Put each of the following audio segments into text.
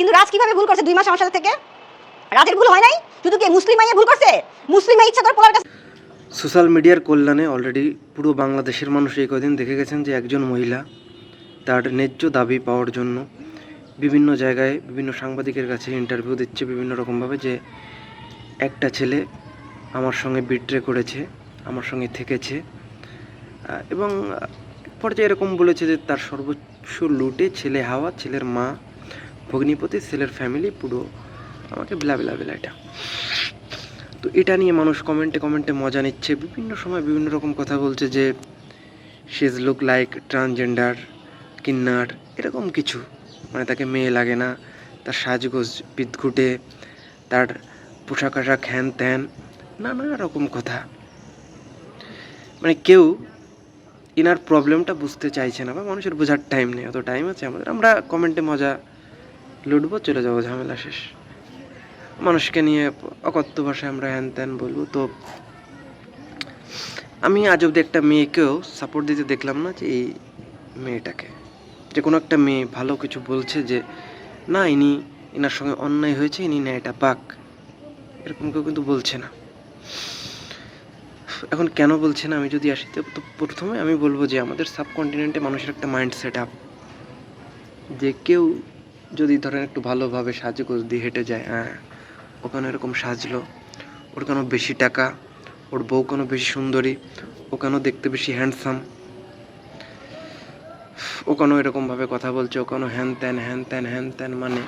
কিন্তু রাজ কীভাবে ভুল করছে দুই মাস আমার সাথে থেকে? রাজের ভুল হয় নাই? শুধু কি মুসলিম মাইয়া ভুল করছে? মুসলিম মাই ইচ্ছা করে পোলার কাছে সোশ্যাল মিডিয়ার কল্যাণে অলরেডি পুরো বাংলাদেশের মানুষ এই কদিন দেখে গেছেন যে একজন মহিলা তার ন্যায্য দাবি পাওয়ার জন্য বিভিন্ন জায়গায় বিভিন্ন সাংবাদিকের কাছে ইন্টারভিউ দিচ্ছে বিভিন্ন রকমভাবে যে একটা ছেলে আমার সঙ্গে বিট্রে করেছে, আমার সঙ্গে থেকেছে। এবং পর্যায়ে এরকম বলেছে যে তার সর্বোচ্চ লুটে ছেলে হাওয়া, ছেলের মা ভগ্নিপতি ছেলের ফ্যামিলি পুরো আমাকে বেলা বেলা এটা তো এটা নিয়ে মানুষ কমেন্টে কমেন্টে মজা নিচ্ছে। বিভিন্ন সময় বিভিন্ন রকম কথা বলছে যে শিজ লুক লাইক ট্রান্সজেন্ডার কিন্নার। এরকম কিছু। মানে তাকে মেয়ে লাগে না। তার সাজগোজ বিদঘুটে, তার পোশাক আশাক হ্যান ত্যান, নানা রকম কথা। মানে কেউ ইনার প্রবলেমটা বুঝতে চাইছে না বা মানুষের বোঝার টাইম নেই। অত টাইম আছে আমাদের। আমরা কমেন্টে মজা লুটবো, চলে যাব, ঝামেলা শেষ। মানুষকে নিয়ে অকথ্য ভাষায় আমরা হ্যান ত্যান বলব। তো আমি আজ অব্দি একটা মেয়েকেও সাপোর্ট দিতে দেখলাম না যে এই মেয়েটাকে। যে কোনো একটা মেয়ে ভালো কিছু বলছে যে, না, ইনি এনার সঙ্গে অন্যায় হয়েছে, ইনি ন্যায়টা পাক। এরকম কেউ কিন্তু বলছে না। এখন কেন বলছে না আমি যদি আসি, তো প্রথমে আমি বলব যে আমাদের সাবকন্টিনেন্টে মানুষের একটা মাইন্ড সেট আপ যে কেউ যদি ধরেন একটু ভালোভাবে সাজগোজ দিয়ে হেঁটে যায় হ্যাঁ ও কেন এরকম সাজলো? ওর কেন বেশি টাকা? ওর বউ কেন বেশি সুন্দরী? ও কেন দেখতে বেশি হ্যান্ডসাম ও কেন এরকমভাবে কথা বলছে? ও কেন হ্যান ত্যান হ্যান ত্যান হ্যান ত্যান মানে?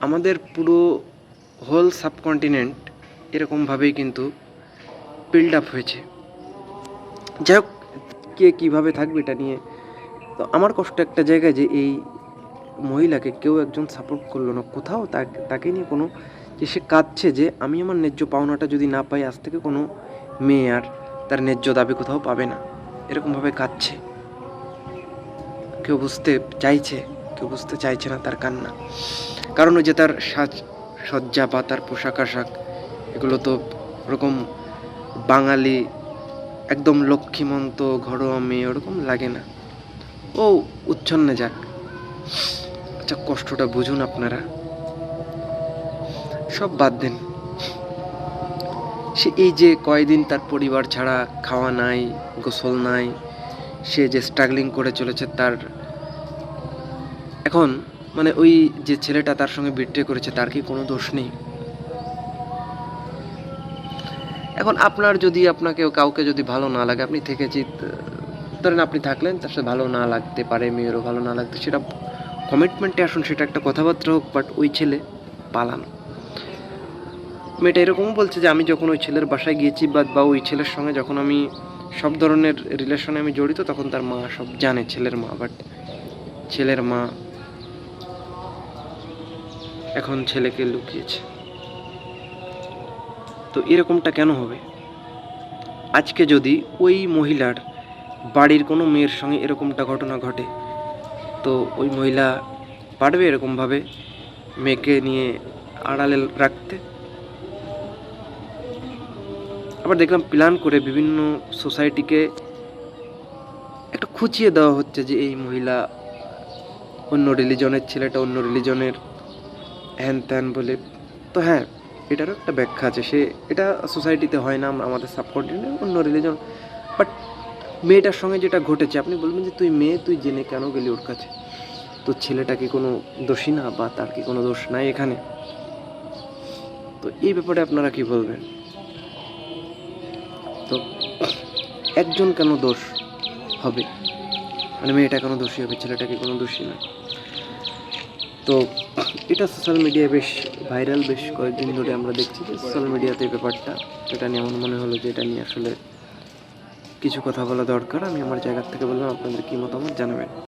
আমাদের পুরো হোল সাবকন্টিনেন্ট এরকমভাবেই কিন্তু বিল্ড আপ হয়েছে। যাই হোক, কে কীভাবে থাকবে এটা নিয়ে? তো আমার কষ্ট একটা জায়গায় যে এই মহিলাকে কেউ একজন সাপোর্ট করল না। কোথাও তাকে নিয়ে কোনো যে সে কাঁদছে যে আমি আমার ন্যায্য পাওনাটা যদি না পাই, আজ থেকে কোনো মেয়ে আর তার ন্যায্য দাবি কোথাও পাবে না। এরকমভাবে কাঁদছে। কেউ বুঝতে চাইছে, কেউ বুঝতে চাইছে না তার কান্না। কারণ ওই যে তার সাজ, সজ্জা বা তার পোশাক আশাক, এগুলো তো ওরকম বাঙালি, একদম লক্ষ্মীমন্ত ঘরোয়া মেয়ে, ওরকম লাগে না। ও উচ্ছন্নে যাক। আচ্ছা কষ্টটা বুঝুন আপনারা, সব বাদ দেন। সে এই যে কয়দিন তার পরিবার ছাড়া খাওয়া নাই, গোসল নাই, সে যে স্ট্রাগলিং করে চলেছে তার, এখন মানে ওই যে ছেলেটা তার সঙ্গে বিট্রে করেছে তার কি কোনো দোষ নেই? এখন আপনার যদি আপনাকে কাউকে যদি ভালো না লাগে, আপনি থেকেছি, ধরেন আপনি থাকলেন, তার সাথে ভালো না লাগতে পারে, মেয়েরও ভালো না লাগতে, সেটা কমিটমেন্টে আসুন, সেটা একটা কথাবার্তা হোক বাট ওই ছেলে পালানো। মেয়েটা এরকমও বলছে যে, আমি যখন ওই ছেলের বাসায় গিয়েছি বা বা ওই ছেলের সঙ্গে যখন আমি সব ধরনের রিলেশনে আমি জড়িত, তখন তার মা সব জানে, ছেলের মা। বাট ছেলের মা এখন ছেলেকে লুকিয়েছে। তো এরকমটা কেন হবে? আজকে যদি ওই মহিলার বাড়ির কোনো মেয়ের সঙ্গে এরকমটা ঘটনা ঘটে তো ওই মহিলা পারবে এরকমভাবে মেয়েকে নিয়ে আড়ালে রাখতে? আবার দেখলাম প্ল্যান করে বিভিন্ন সোসাইটিকে একটা খুঁচিয়ে দেওয়া হচ্ছে যে এই মহিলা অন্য রিলিজনের ছেলেটা অন্য রিলিজনের হ্যান ত্যান বলে। তো হ্যাঁ এটারও একটা ব্যাখ্যা আছে। সে, এটা সোসাইটিতে হয় না আমাদের সাবকন্টিনেন্টে অন্য রিলিজন, বাট মেয়েটার সঙ্গে যেটা ঘটেছে, আপনি বলবেন যে তুই মেয়ে, তুই জেনে কেন গেলি ওর কাছে? তো ছেলেটা কি কোনো দোষী না বা তার কি কোনো দোষ নাই এখানে? তো এই ব্যাপারে আপনারা কি বলবেন? তো একজন কেন দোষ হবে? মানে মেয়েটা কেন দোষী হবে, ছেলেটা কি কোনো দোষী না? তো এটা সোশ্যাল মিডিয়ায় বেশ ভাইরাল বেশ কয়েকদিন ধরে আমরা দেখছি যে সোশ্যাল মিডিয়াতে ব্যাপারটা, এটা নিয়ে আমার মনে হলো যে এটা নিয়ে আসলে কিছু কথা বলা দরকার। আমি আমার জায়গার থেকে বললাম আপনাদের কী মতামত জানাবেন?